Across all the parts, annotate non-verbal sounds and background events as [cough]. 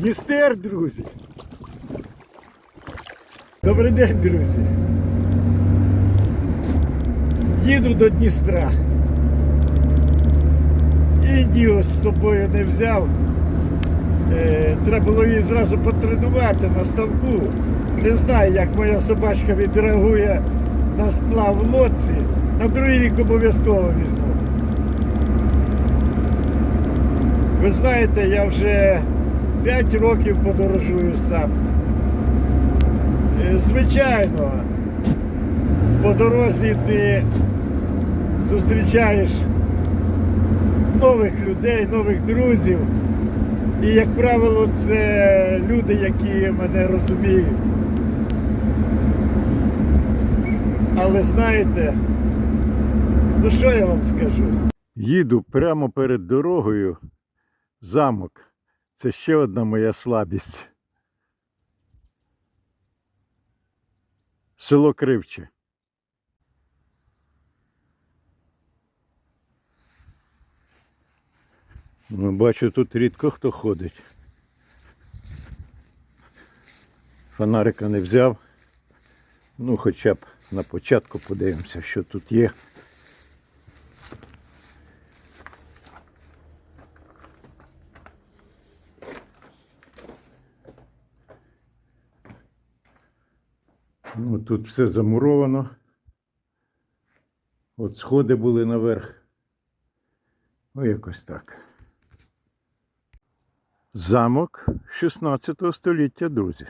Дністер, друзі. Добрий день, друзі. Їду до Дністра. Індію з собою не взяв. Е, треба було її зразу потренувати на ставку. Не знаю, як моя собачка відреагує на сплав в лодці. На другий рік обов'язково візьму. Ви знаєте, я вже 5 років подорожую сам. Е, Звичайно, по дорозі ти зустрічаєш нових людей, нових друзів. І, як правило, це люди, які мене розуміють. Але знаєте, ну що я вам скажу? Їду прямо перед дорогою замок. Це ще одна моя слабість. Село Кривче. Ну, бачу, тут рідко хто ходить. Фонарика не взяв. Ну, хоча б на початку подивимося, що тут є. Ну, тут все замуровано. От сходи були наверх. Ну, якось так. Замок 16 століття, друзі.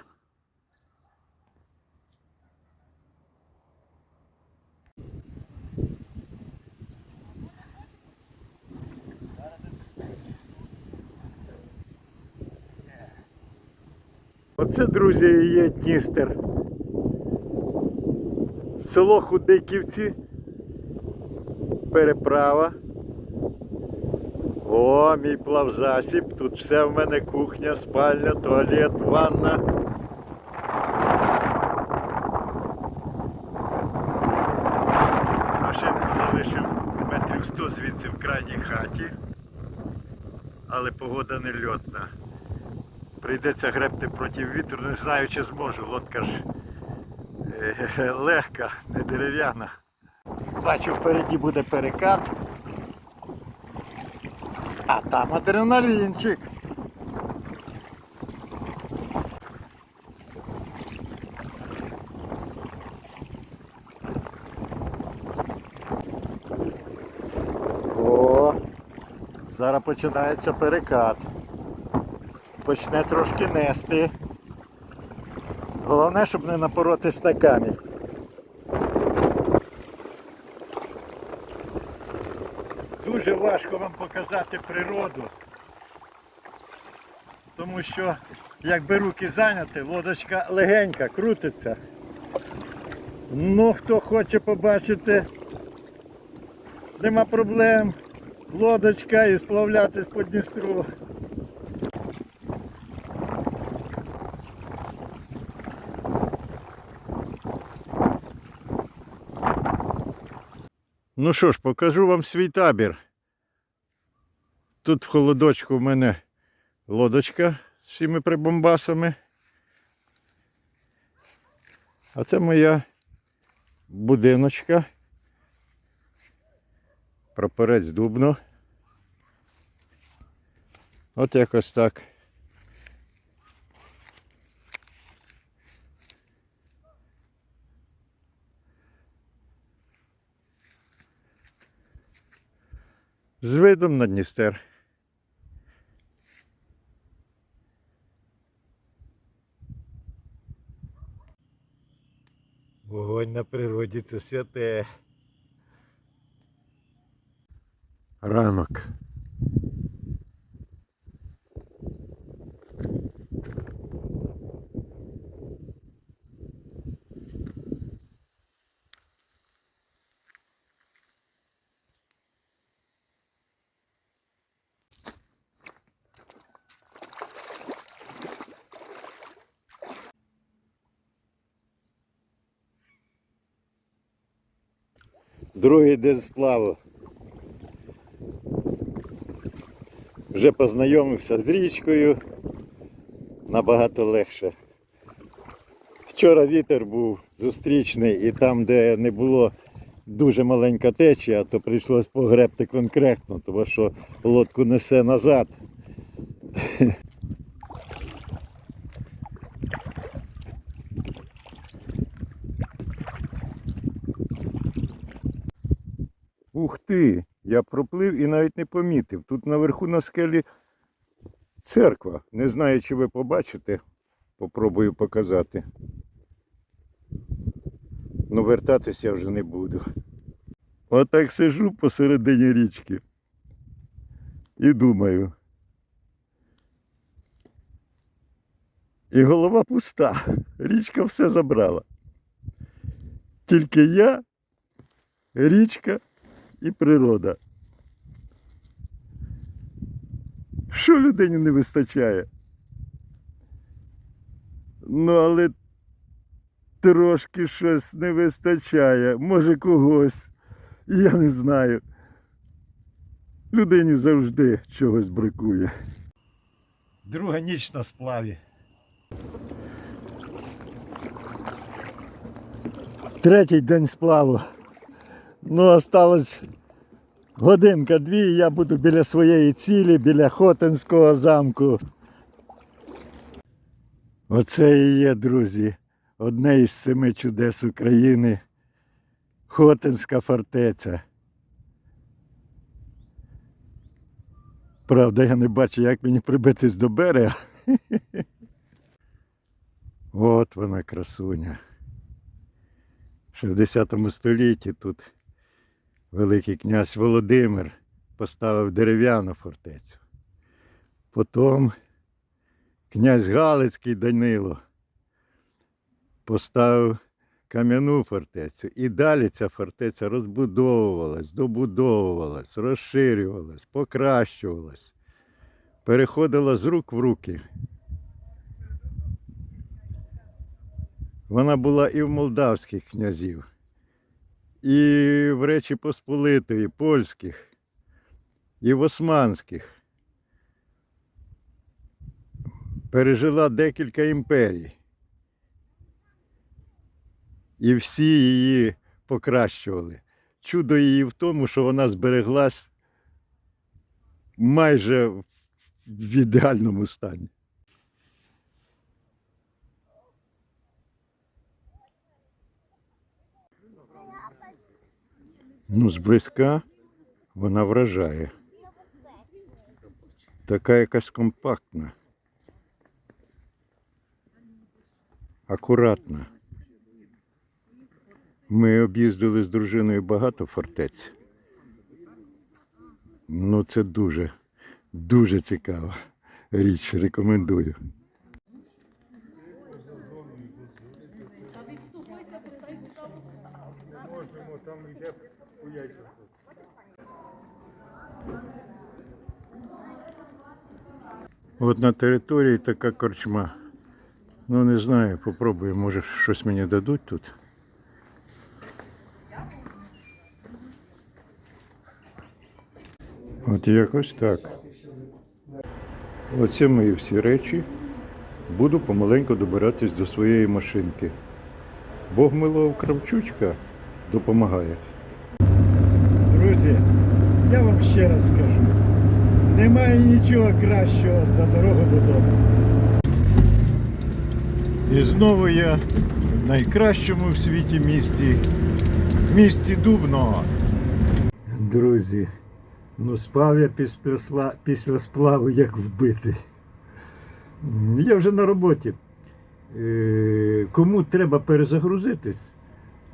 Оце, друзі, є Дністер. Село Худиківці. Переправа. О, мій плавзасіб. Тут все в мене кухня, спальня, туалет, ванна. Машинку залишив метрів 100 звідси в крайній хаті. Але погода не льотна. Прийдеться гребти проти вітру, не знаю, чи зможу. Лодка ж [laughs] легка, не дерев'яна. Бачу, впереді буде перекат. А там адреналінчик. О, зараз починається перекат. Почне трошки нести. Головне, щоб не напоротись на камінь. Дуже важко вам показати природу. Тому що, якби руки зайняті, лодочка легенька, крутиться. Ну, хто хоче побачити, нема проблем. Лодочка і сплавлятись по Дністру. Ну що ж, покажу вам свій табір. Тут в холодочку в мене лодочка з всіми прибомбасами. А це моя будиночка. Прапорець дубно. От якось так. З видом на Дністер. Вогонь на природі це святе. Ранок. Другий день сплаву. Вже познайомився з річкою. набагато легше. Вчора вітер був зустрічний і там, де не було дуже маленька течія, то прийшлось погребти конкретно, тому що лодку несе назад. Ти! Я проплив і навіть не помітив. Тут наверху на скелі церква. Не знаю, чи ви побачите. Попробую показати. Ну, вертатися я вже не буду. Отак сижу посередині річки. І думаю. І голова пуста. Річка все забрала. Тільки я, річка і природа. Що людині не вистачає? Ну, але трошки щось не вистачає. Може когось. Я не знаю. Людині завжди чогось бракує. Друга ніч на сплаві. Третій день сплаву. Ну, осталось годинка-дві, і я буду біля своєї цілі, біля Хотинського замку. Оце і є, друзі, одне із семи чудес України. Хотинська фортеця. Правда, я не бачу, як мені прибитись до берега. [laughs] От вона красуня. Ще в 10 столітті тут Великий князь Володимир поставив дерев'яну фортецю. Потім князь Галицький Данило поставив кам'яну фортецю. І далі ця фортеця розбудовувалась, добудовувалась, розширювалась, покращувалась, переходила з рук в руки. Вона була і в молдавських князів і в Речі Посполитої, польських, і в османських. Пережила декілька імперій. І всі її покращували. Чудо її в тому, що вона збереглась майже в ідеальному стані. Ну, зблизька вона вражає. Така якась компактна. Акуратна. Ми об'їздили з дружиною багато фортець. Ну, це дуже, дуже цікава річ. Рекомендую. От на території така корчма. Ну не знаю, попробую, може щось мені дадуть тут. От якось так. Оце мої всі речі. Буду помаленьку добиратись до своєї машинки. Бог милував Кравчучка допомагає. Друзі, я вам ще раз скажу. Немає нічого кращого за дорогу додому. І знову я в найкращому в світі місті, місті Дубно. Друзі, ну спав я після, після сплаву як вбитий. Я вже на роботі. Е, Кому треба перезагрузитись,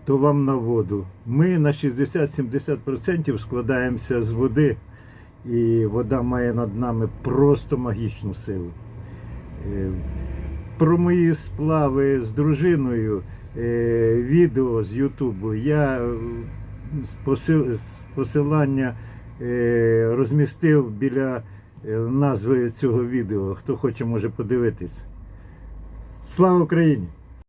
то вам на воду. Ми на 60-70% складаємося з води, і вода має над нами просто магічну силу. Е, Про мої сплави з дружиною, е, відео з Ютубу, я е, посилання розмістив біля назви цього відео. Хто хоче, може подивитись. Слава Україні!